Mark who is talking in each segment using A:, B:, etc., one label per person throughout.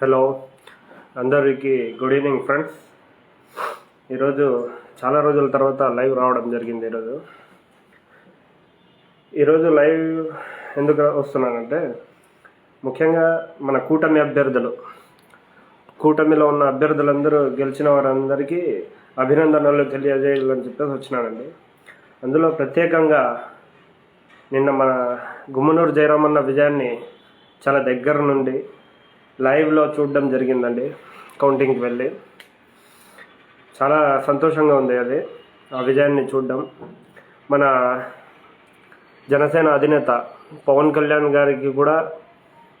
A: Hello అందరికి good evening friends. ఈరోజు చాలా రోజుల తర్వాత లైవ్ రావడం జరిగింది ఈరోజు. ఈరోజు లైవ్ ఎందుకు వస్తున్నానంటే ముఖ్యంగా మన కూటమి అభ్యర్థులు. కూటమిలో ఉన్న అభ్యర్థులందరూ గెలిచిన వారందరికీ అభినందనలు తెలియజేయాలని చెప్పేసి వచ్చినానండి. అందులో ప్రత్యేకంగా నిన్న మన గుమ్మనూరు జయరామన్న విజయాన్ని చాలా దగ్గర నుండి లైవ్లో చూడడం జరిగిందండి. కౌంటింగ్కి వెళ్ళి. చాలా సంతోషంగా ఉంది అది ఆ విజయాన్ని చూడడం. మన జనసేన అధినేత పవన్ కళ్యాణ్ గారికి కూడా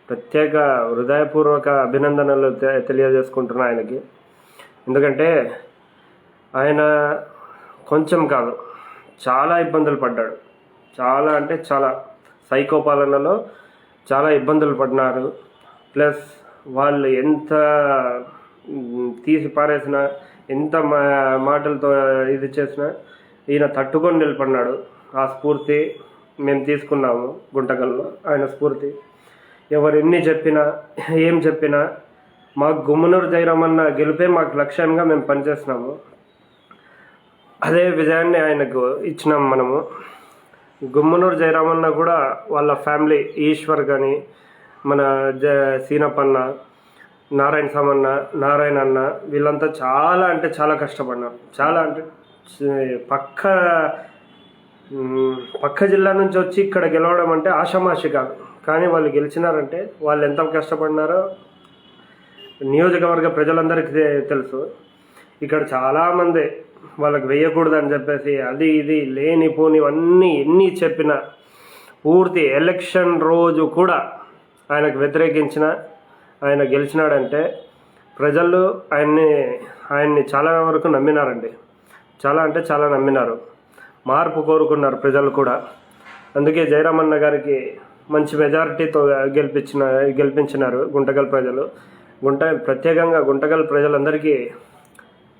A: ప్రత్యేక హృదయపూర్వక అభినందనలు తె- తెలియజేసుకుంటున్నా ఆయనకి. ఎందుకంటే ఆయన కొంచెం కాదు చాలా ఇబ్బందులు పడ్డాడు. చాలా అంటే చాలా. సైకో పాలనలో చాలా ఇబ్బందులు పడినారు ప్లస్ వాళ్ళు ఎంత తీసి పారేసిన ఎంత మా మాటలతో ఇది చేసినా ఈయన తట్టుకొని నిలబడినాడు. ఆ స్ఫూర్తి మేము తీసుకున్నాము గుంటకల్లో ఆయన స్ఫూర్తి. ఎవరు ఎన్ని చెప్పినా ఏం చెప్పినా మాకు గుమ్మనూరు జయరామన్న గెలిపే మాకు లక్ష్యంగా మేము పనిచేస్తున్నాము. అదే విజయాన్ని ఆయనకు ఇచ్చినాం మనము. గుమ్మనూరు జయరామన్న కూడా వాళ్ళ ఫ్యామిలీ ఈశ్వర్ కానీ మన జ సీనప్పన్న నారాయణ సామన్న నారాయణ అన్న వీళ్ళంతా చాలా అంటే చాలా కష్టపడినారు చాలా అంటే పక్క పక్క జిల్లా నుంచి వచ్చి ఇక్కడ గెలవడం అంటే ఆషామాషి కాదు. కానీ వాళ్ళు గెలిచినారంటే వాళ్ళు ఎంత కష్టపడినారో నియోజకవర్గ ప్రజలందరికీ తెలుసు. ఇక్కడ చాలామంది వాళ్ళకి వేయకూడదు అని చెప్పేసి అది ఇది లేని పోనివన్నీ ఎన్ని చెప్పినా పూర్తి ఎలక్షన్ రోజు కూడా ఆయనకు వ్యతిరేకించిన ఆయన గెలిచినాడంటే ప్రజలు ఆయన్ని ఆయన్ని చాలా వరకు నమ్మినారండి. చాలా అంటే చాలా నమ్మినారు. మార్పు కోరుకున్నారు ప్రజలు కూడా. అందుకే జయరామన్న గారికి మంచి మెజారిటీతో గెలిపించిన గెలిపించినారు గుంటగల్ ప్రజలు. గుంట ప్రత్యేకంగా గుంటగల్ ప్రజలందరికీ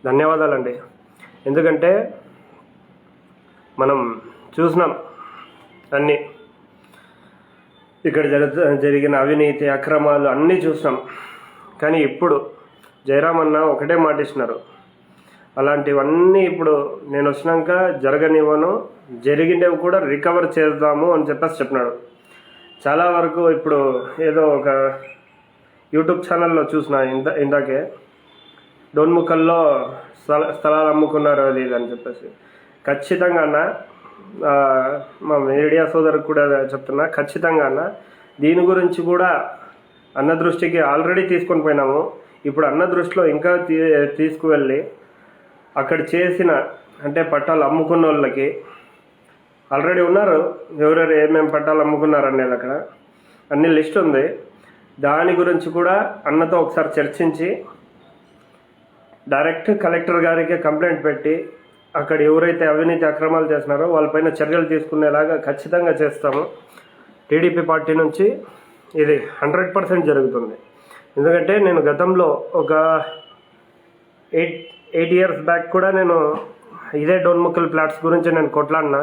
A: ధన్యవాదాలండి. ఎందుకంటే మనం చూసినాం అన్నీ. ఇక్కడ జరుగు జరిగిన అవినీతి అక్రమాలు అన్నీ చూసినాం కానీ ఇప్పుడు జయరామన్న ఒకటే మాట ఇచ్చినారు. అలాంటివన్నీ ఇప్పుడు నేను వచ్చినాక జరగనివ్వను జరిగినవి కూడా రికవర్ చేద్దాము అని చెప్పేసి చెప్పినాడు. చాలా వరకు ఇప్పుడు ఏదో ఒక యూట్యూబ్ ఛానల్లో చూసిన ఇంత ఇందాకే డోన్ముఖల్లో స్థల స్థలాలు అమ్ముకున్నారు అది ఇది అని చెప్పేసి. ఖచ్చితంగా అన్న మా మీడియా సోదరుకు కూడా చెప్తున్నా ఖచ్చితంగా అన్న. దీని గురించి కూడా అన్న దృష్టికి ఆల్రెడీ తీసుకొని పోయినాము. ఇప్పుడు అన్న దృష్టిలో ఇంకా తీ తీసుకువెళ్ళి అక్కడ చేసిన అంటే పట్టాలు అమ్ముకున్న వాళ్ళకి ఆల్రెడీ ఉన్నారు. ఎవరెవరు ఏమేమి పట్టాలు అమ్ముకున్నారు అనేది అక్కడ. అన్ని లిస్ట్ ఉంది. దాని గురించి కూడా అన్నతో ఒకసారి చర్చించి డైరెక్ట్ కలెక్టర్ గారికి కంప్లైంట్ పెట్టి అక్కడ ఎవరైతే అవినీతి అక్రమాలు చేస్తున్నారో వాళ్ళపైన చర్యలు తీసుకునేలాగా ఖచ్చితంగా చేస్తాము. టీడీపీ పార్టీ నుంచి ఇది హండ్రెడ్ పర్సెంట్ జరుగుతుంది. ఎందుకంటే నేను గతంలో ఒక ఎయిట్ ఎయిట్ ఇయర్స్ బ్యాక్ కూడా నేను ఇదే డోన్ముక్కల్ ఫ్లాట్స్ గురించి నేను కొట్లాడినా.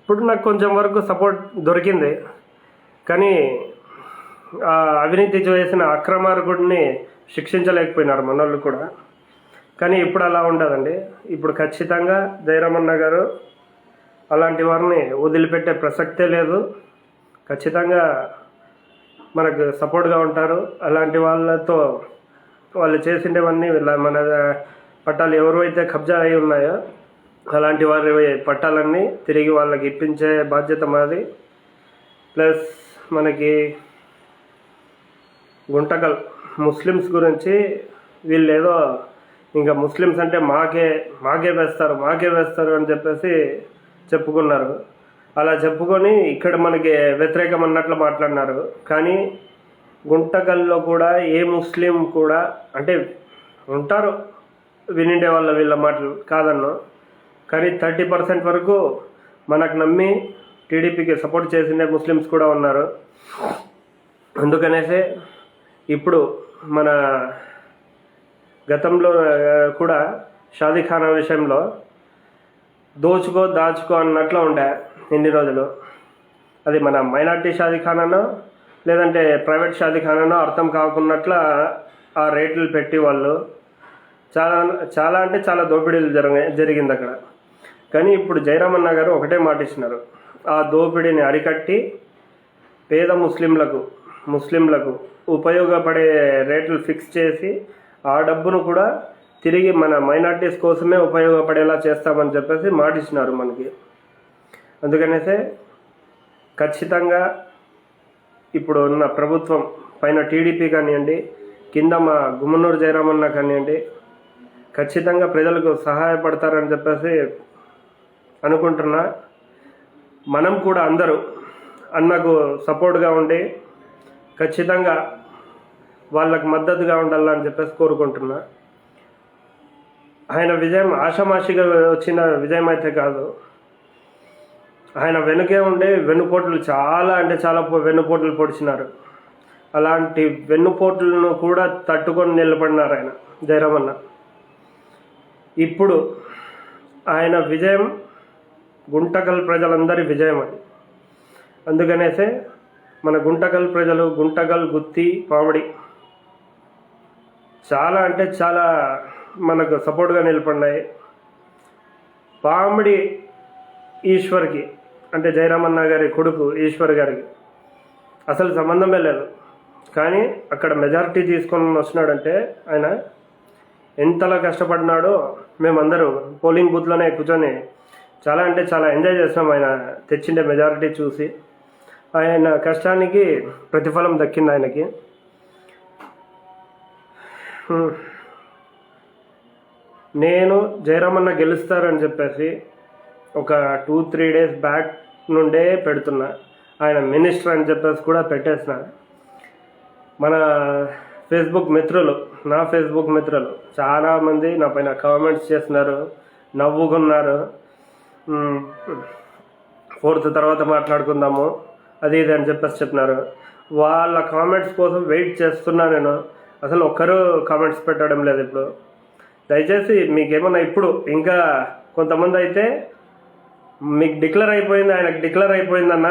A: ఇప్పుడు నాకు కొంచెం వరకు సపోర్ట్ దొరికింది. కానీ అవినీతి చేసిన అక్రమార్కుడిని శిక్షించలేకపోయినారు మనోళ్ళు కూడా. కానీ ఇప్పుడు అలా ఉండదండి. ఇప్పుడు ఖచ్చితంగా జయరామన్న గారు అలాంటి వారిని వదిలిపెట్టే ప్రసక్తే లేదు. ఖచ్చితంగా మనకు సపోర్ట్గా ఉంటారు. అలాంటి వాళ్ళతో వాళ్ళు చేసిండేవన్నీ మన పట్టాలు ఎవరైతే కబ్జా అయి ఉన్నాయో అలాంటి వారి పట్టాలన్నీ తిరిగి వాళ్ళకి ఇప్పించే బాధ్యత మాది. ప్లస్ మనకి గుంటకల్ ముస్లిమ్స్ గురించి వీళ్ళు ఏదో ఇంకా ముస్లిమ్స్ అంటే మాకే మాకే వేస్తారు మాకే వేస్తారు అని చెప్పేసి చెప్పుకున్నారు. అలా చెప్పుకొని ఇక్కడ మనకి వ్యతిరేకం అన్నట్లు మాట్లాడినారు. కానీ గుంటకల్లో కూడా ఏ ముస్లిం కూడా అంటే ఉంటారు వినిండే వాళ్ళ వీళ్ళ మాటలు కాదన్ను. కానీ థర్టీ పర్సెంట్ వరకు మనకు నమ్మి టీడీపీకి సపోర్ట్ చేసిండే ముస్లిమ్స్ కూడా ఉన్నారు. అందుకనేసే ఇప్పుడు మన గతంలో కూడా షాదీఖానా విషయంలో దోచుకో దాచుకో అన్నట్లు ఉండే ఇన్ని రోజులు. అది మన మైనార్టీ షాదీఖానానో లేదంటే ప్రైవేట్ షాదీఖానానో అర్థం కాకున్నట్ల ఆ రేట్లు పెట్టి వాళ్ళు చాలా చాలా అంటే చాలా దోపిడీలు జరిగ జరిగింది అక్కడ. కానీ ఇప్పుడు జయరామన్న గారు ఒకటే మాట ఇచ్చినారు. ఆ దోపిడీని అరికట్టి పేద ముస్లింలకు ముస్లింలకు ఉపయోగపడే రేట్లు ఫిక్స్ చేసి ఆ డబ్బును కూడా తిరిగి మన మైనార్టీస్ కోసమే ఉపయోగపడేలా చేస్తామని చెప్పేసి మాటిచ్చినారు మనకి. అందుకనేసే ఖచ్చితంగా ఇప్పుడు ఉన్న ప్రభుత్వం పైన టీడీపీ కానివ్వండి కింద మా గుమ్మనూరు జయరామన్న కానివ్వండి ఖచ్చితంగా ప్రజలకు సహాయపడతారని చెప్పేసి అనుకుంటున్నా. మనం కూడా అందరూ అన్నకు సపోర్ట్గా ఉండి ఖచ్చితంగా వాళ్ళకు మద్దతుగా ఉండాలని చెప్పేసి కోరుకుంటున్నా. ఆయన విజయం ఆషామాషిగా వచ్చిన విజయం అయితే కాదు. ఆయన వెనుకే ఉండే వెన్నుపోట్లు చాలా అంటే చాలా వెన్నుపోట్లు పొడిచినారు. అలాంటి వెన్నుపోట్లను కూడా తట్టుకొని నిలబడినారు ఆయన జయరామన్న. ఇప్పుడు ఆయన విజయం గుంటకల్ ప్రజలందరి విజయం అది. అందుకనేసే మన గుంటకల్ ప్రజలు గుంటకల్ గుత్తి పామిడి చాలా అంటే చాలా మనకు సపోర్ట్గా నిలబడినాయి. పామిడి ఈశ్వర్కి అంటే జయరామన్న గారి కొడుకు ఈశ్వర్ గారికి అసలు సంబంధమే లేదు. కానీ అక్కడ మెజారిటీ తీసుకొని వస్తున్నాడంటే ఆయన ఎంతలా కష్టపడినాడో మేమందరూ పోలింగ్ బూత్లోనే కూర్చొని చాలా అంటే చాలా ఎంజాయ్ చేస్తాం ఆయన తెచ్చిండే మెజారిటీ చూసి. ఆయన కష్టానికి ప్రతిఫలం దక్కింది ఆయనకి. నేను జయరామన్న గెలుస్తారని చెప్పేసి ఒక టూ త్రీ డేస్ బ్యాక్ నుండే పెడుతున్నా. ఆయన మినిస్టర్ అని చెప్పేసి కూడా పెట్టేసిన. మన ఫేస్బుక్ మిత్రులు నా ఫేస్బుక్ మిత్రులు చాలామంది నా పైన కామెంట్స్ చేస్తున్నారు నవ్వుకున్నారు. ఫోర్త్ తర్వాత మాట్లాడుకుందాము అది ఇది అని చెప్పేసి చెప్పినారు. వాళ్ళ కామెంట్స్ కోసం వెయిట్ చేస్తున్నా నేను. అసలు ఒక్కరు కామెంట్స్ పెట్టడం లేదు ఇప్పుడు. దయచేసి మీకేమన్నా ఇప్పుడు ఇంకా కొంతమంది అయితే మీకు డిక్లేర్ అయిపోయింది ఆయనకు డిక్లేర్ అయిపోయిందన్న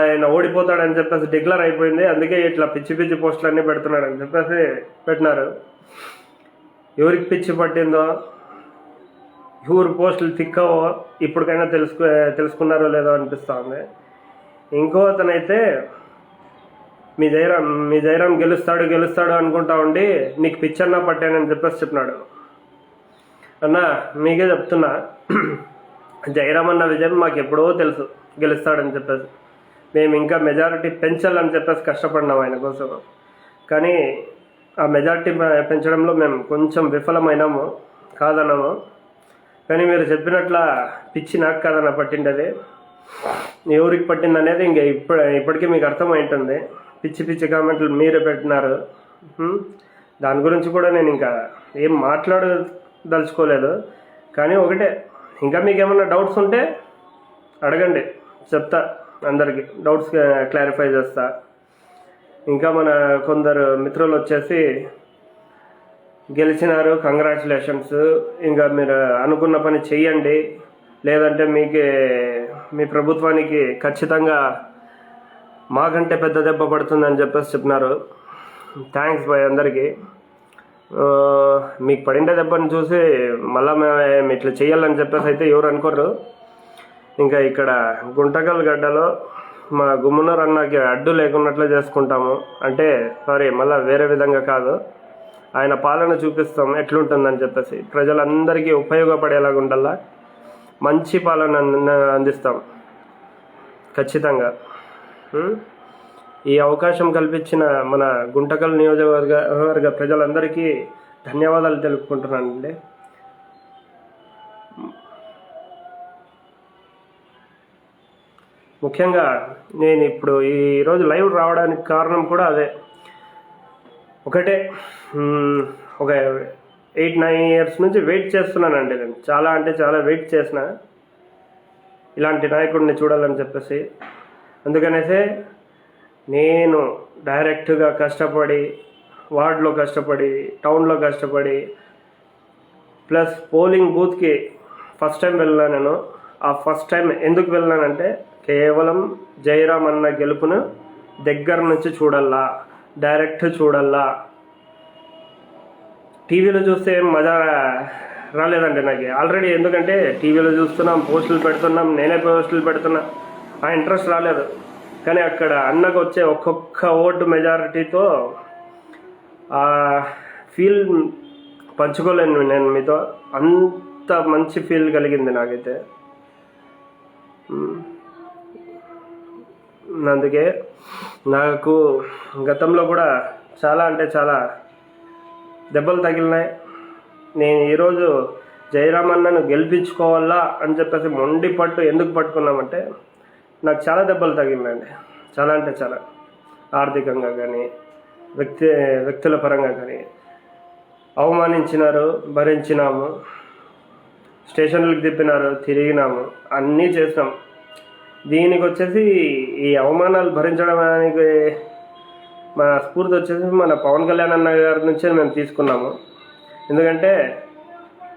A: ఆయన ఓడిపోతాడని చెప్పేసి డిక్లేర్ అయిపోయింది అందుకే ఇట్లా పిచ్చి పిచ్చి పోస్టులన్నీ పెడుతున్నాడు అని చెప్పేసి పెట్టినారు. ఎవరికి పిచ్చి పట్టిందో ఎవరు పోస్టులు తిక్కవో ఇప్పటికైనా తెలుసుకు తెలుసుకున్నారో లేదో అనిపిస్తుంది ఇంకో అతనైతే మీ జయరాం మీ జయరాం గెలుస్తాడు గెలుస్తాడు అనుకుంటా ఉండి నీకు పిచ్చన్నా పట్టానని చెప్పేసి చెప్పినాడు. అన్న మీకే చెప్తున్నా. జయరాం అన్న విజయం మాకు ఎప్పుడో తెలుసు గెలుస్తాడని చెప్పేసి. మేము ఇంకా మెజారిటీ పెంచాలని చెప్పేసి కష్టపడినాం ఆయన కోసం. కానీ ఆ మెజారిటీ పెంచడంలో మేము కొంచెం విఫలమైనాము కాదన్నాము. కానీ మీరు చెప్పినట్ల పిచ్చి నాకు కాదన్న పట్టిండది. ఎవరికి పట్టింది అనేది ఇంకా ఇప్పుడు ఇప్పటికీ మీకు అర్థమై ఉంటుంది పిచ్చి పిచ్చి కామెంట్లు మీరే పెట్టినారు. దాని గురించి కూడా నేను ఇంకా ఏం మాట్లాడదలుచుకోలేదు. కానీ ఒకటే ఇంకా మీకు ఏమైనా డౌట్స్ ఉంటే అడగండి. చెప్తా అందరికీ. డౌట్స్ క్లారిఫై చేస్తా. ఇంకా మన కొందరు మిత్రులు వచ్చేసి గెలిచినారు. కంగ్రాచులేషన్స్. ఇంకా మీరు అనుకున్న పని చెయ్యండి. లేదంటే మీకే మీ ప్రభుత్వానికి ఖచ్చితంగా మాకంటే పెద్ద దెబ్బ పడుతుందని చెప్పేసి చెప్పినారు. థ్యాంక్స్ బాయ్ అందరికీ. మీకు పడిండే దెబ్బని చూసి మళ్ళా మేము ఇట్లా చేయాలని చెప్పేసి అయితే ఎవరు అనుకోరు ఇంకా ఇక్కడ గుంటకల్ గడ్డలో మా గుమ్మనూరు అన్నకి అడ్డు లేకున్నట్లు చేసుకుంటాము. అంటే సారీ మళ్ళీ వేరే విధంగా కాదు. ఆయన పాలన చూపిస్తాం ఎట్లుంటుందని చెప్పేసి. ప్రజలందరికీ ఉపయోగపడేలాగా ఉండాలా మంచి పాలన అంద- అందిస్తాం. ఖచ్చితంగా. ఈ అవకాశం కల్పించిన మన గుంటకల్ నియోజకవర్గ వర్గ ప్రజలందరికీ ధన్యవాదాలు తెలుపుకుంటున్నానండి. ముఖ్యంగా నేను ఇప్పుడు ఈరోజు లైవ్ రావడానికి కారణం కూడా అదే. ఒకటే ఒక ఎయిట్ నైన్ ఇయర్స్ నుంచి వెయిట్ చేస్తున్నానండి నేను. చాలా అంటే చాలా వెయిట్ చేసిన. ఇలాంటి నాయకుడిని చూడాలని చెప్పేసి. అందుకనేసే నేను డైరెక్ట్గా కష్టపడి వార్డులో కష్టపడి టౌన్లో కష్టపడి ప్లస్ పోలింగ్ బూత్కి ఫస్ట్ టైం వెళ్ళాను నేను. ఆ ఫస్ట్ టైం ఎందుకు వెళ్ళానంటే కేవలం జయరామ్ అన్న గెలుపును దగ్గర నుంచి చూడల్లా డైరెక్ట్ చూడల్లా. టీవీలో చూస్తే ఏం మజా రాలేదండి నాకు. ఆల్రెడీ ఎందుకంటే టీవీలో చూస్తున్నాం పోస్టులు పెడుతున్నాం నేనే పోస్టులు పెడుతున్నా. ఆ ఇంట్రెస్ట్ రాలేదు. కానీ అక్కడ అన్నకు వచ్చే ఒక్కొక్క ఓటు మెజారిటీతో ఆ ఫీల్ పంచుకోలేను నేను మీతో. అంత మంచి ఫీల్ కలిగింది నాకైతే. అందుకే నాకు గతంలో కూడా చాలా అంటే చాలా దెబ్బలు తగిలినాయి. నేను ఈరోజు జయరామన్నను గెలిపించుకోవాలా అని చెప్పేసి మొండి పట్టు ఎందుకు పట్టుకున్నామంటే నాకు చాలా దెబ్బలు తగిలినాయండి చాలా అంటే చాలా. ఆర్థికంగా కానీ వ్యక్తి వ్యక్తుల పరంగా కానీ. అవమానించినారు భరించినాము. స్టేషన్లకు తిప్పినారు తిరిగినాము. అన్నీ చేసినాం. దీనికి వచ్చేసి ఈ అవమానాలు భరించడానికి మన స్ఫూర్తి వచ్చేసి మన పవన్ కళ్యాణ్ అన్న గారి నుంచే మేము తీసుకున్నాము. ఎందుకంటే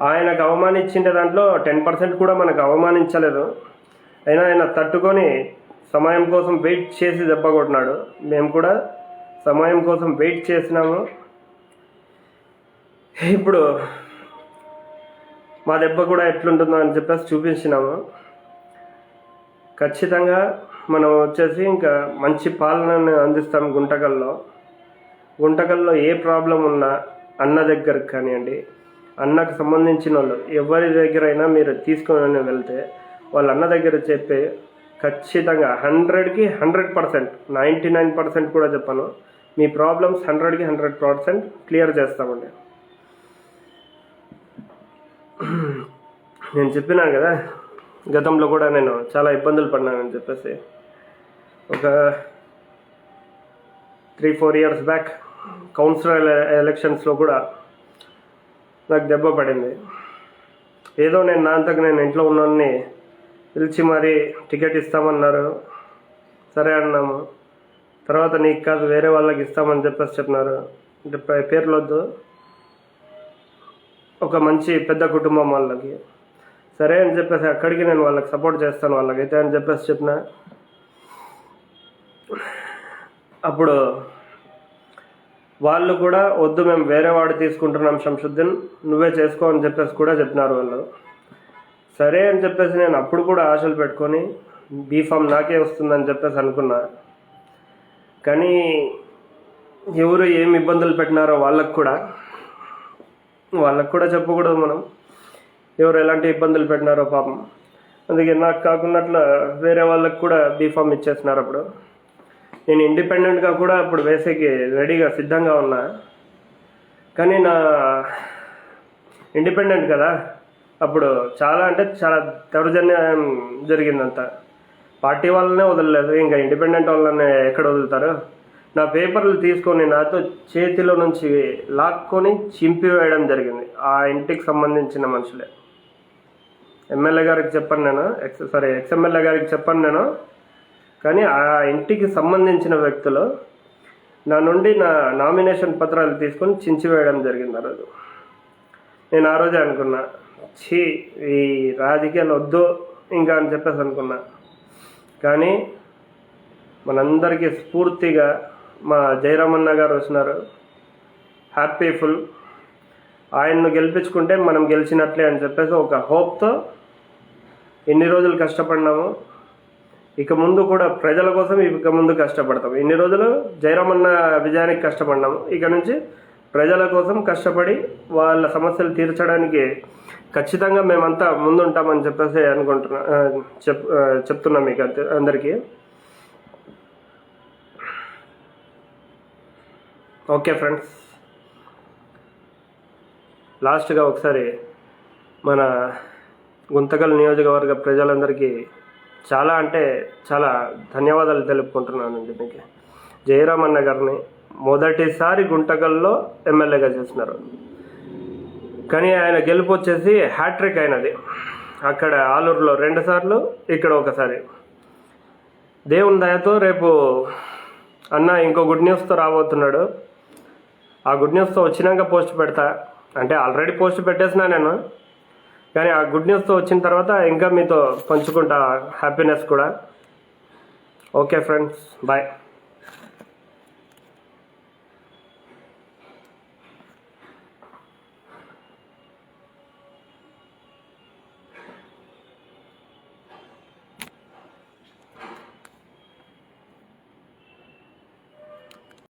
A: ఆయనకు అవమానించిన దాంట్లో టెన్ పర్సెంట్ కూడా మనకు అవమానించలేదు. అయినా ఆయన తట్టుకొని సమయం కోసం వెయిట్ చేసి దెబ్బ కొట్టినాడు. మేము కూడా సమయం కోసం వెయిట్ చేసినాము. ఇప్పుడు మా దెబ్బ కూడా ఎట్లుంటుందో అని చెప్పేసి చూపించినాము. ఖచ్చితంగా మనం వచ్చేసి ఇంకా మంచి పాలనను అందిస్తాం గుంటకల్లో. గుంటకల్లో ఏ ప్రాబ్లం ఉన్నా అన్న దగ్గరకు కానివ్వండి అన్నకు సంబంధించిన వాళ్ళు ఎవరి దగ్గరైనా మీరు తీసుకొని వెళ్తే వాళ్ళ అన్న దగ్గర చెప్పి ఖచ్చితంగా హండ్రెడ్కి hundred percent ninety nine percent కూడా చెప్పాను. మీ ప్రాబ్లమ్స్ హండ్రెడ్కి హండ్రెడ్ పర్సెంట్ క్లియర్ చేస్తామండి. నేను చెప్పినాను కదా గతంలో కూడా నేను చాలా ఇబ్బందులు పడినానని చెప్పేసి. ఒక three four years back councillor ఎలక్షన్స్లో కూడా నాకు దెబ్బ పడింది. ఏదో నేను నా అంతకు నేను ఇంట్లో ఉన్నానని పిలిచి మరి టికెట్ ఇస్తామన్నారు. సరే అన్నాము. తర్వాత నీకు కాదు వేరే వాళ్ళకి ఇస్తామని చెప్పేసి చెప్పినారు. అంటే పేర్లు వద్దు ఒక మంచి పెద్ద కుటుంబం వాళ్ళకి. సరే అని చెప్పేసి అక్కడికి నేను వాళ్ళకి సపోర్ట్ చేస్తాను వాళ్ళకైతే అని చెప్పేసి చెప్పిన. అప్పుడు వాళ్ళు కూడా వద్దు మేము వేరే వాడు తీసుకుంటున్నాం శంషుద్దీన్. నువ్వే చేసుకో అని చెప్పేసి కూడా చెప్పినారు వాళ్ళు. సరే అని చెప్పేసి నేను అప్పుడు కూడా ఆశలు పెట్టుకొని బీఫామ్ నాకే వస్తుందని చెప్పేసి అనుకున్నా. కానీ ఎవరు ఏం ఇబ్బందులు పెట్టినారో వాళ్ళకు కూడా వాళ్ళకు కూడా చెప్పకూడదు మనం. ఎవరు ఎలాంటి ఇబ్బందులు పెట్టినారో పాపం. అందుకే నాకు కాకున్నట్లు వేరే వాళ్ళకు కూడా బీఫామ్ ఇచ్చేస్తున్నారు అప్పుడు. నేను ఇండిపెండెంట్గా కూడా అప్పుడు వేసేకి రెడీగా సిద్ధంగా ఉన్నా. కానీ నా ఇండిపెండెంట్ కదా అప్పుడు చాలా అంటే చాలా దౌర్జన్యం జరిగిందంతా పార్టీ వాళ్ళనే వదలలేదు. ఇంకా ఇండిపెండెంట్ వాళ్ళనే ఎక్కడ వదులుతారు? నా పేపర్లు తీసుకొని నాతో చేతిలో నుంచి లాక్కొని చింపివేయడం జరిగింది. ఆ ఇంటికి సంబంధించిన మనుషులే. ఎమ్మెల్యే గారికి చెప్పాను నేను. ఎక్స్ సారీ ఎక్స్ఎమ్మెల్యే గారికి చెప్పాను నేను. కానీ ఆ ఇంటికి సంబంధించిన వ్యక్తులు నా నుండి నా నామినేషన్ పత్రాలు తీసుకొని చించివేయడం జరిగింది ఆ రోజు. నేను ఆ రోజే అనుకున్నా. ఛీ ఈ రాజకీయాలు వద్దు ఇంకా అని చెప్పేసి అనుకున్నా. కానీ మనందరికీ స్ఫూర్తిగా మా జయరామన్న గారు వచ్చినారు. Happy full. ఆయన్ను గెలిపించుకుంటే మనం గెలిచినట్లే అని చెప్పేసి ఒక హోప్తో ఎన్ని రోజులు కష్టపడినాము. ఇక ముందు కూడా ప్రజల కోసం ఇక ముందు కష్టపడతాం. ఇన్ని రోజులు జయరామన్న విజయానికి కష్టపడినాము. ఇక నుంచి ప్రజల కోసం కష్టపడి వాళ్ళ సమస్యలు తీర్చడానికి ఖచ్చితంగా మేమంతా ముందుంటామని చెప్పేసి అనుకుంటున్నా చెప్ చెప్తున్నాం మీకు అందరికీ. Okay friends. లాస్ట్గా ఒకసారి మన గుంతకల్ నియోజకవర్గ ప్రజలందరికీ చాలా అంటే చాలా ధన్యవాదాలు తెలుపుకుంటున్నానండి మీకు. జయరామన్న గారిని మొదటిసారి గుంటకల్లో ఎమ్మెల్యేగా చేసినారు కానీ ఆయన గెలుపు వచ్చేసి హ్యాట్రిక్ అయినది. అక్కడ ఆలూరులో రెండు సార్లు ఇక్కడ ఒకసారి. దేవుని దయతో రేపు అన్న ఇంకో గుడ్ న్యూస్తో రాబోతున్నాడు. ఆ గుడ్ న్యూస్తో వచ్చినాక పోస్ట్ పెడతా. అంటే ఆల్రెడీ పోస్ట్ పెట్టేసినా నేను. కానీ ఆ గుడ్ న్యూస్తో వచ్చిన తర్వాత ఇంకా మీతో పంచుకుంటా హ్యాపీనెస్ కూడా. Okay friends bye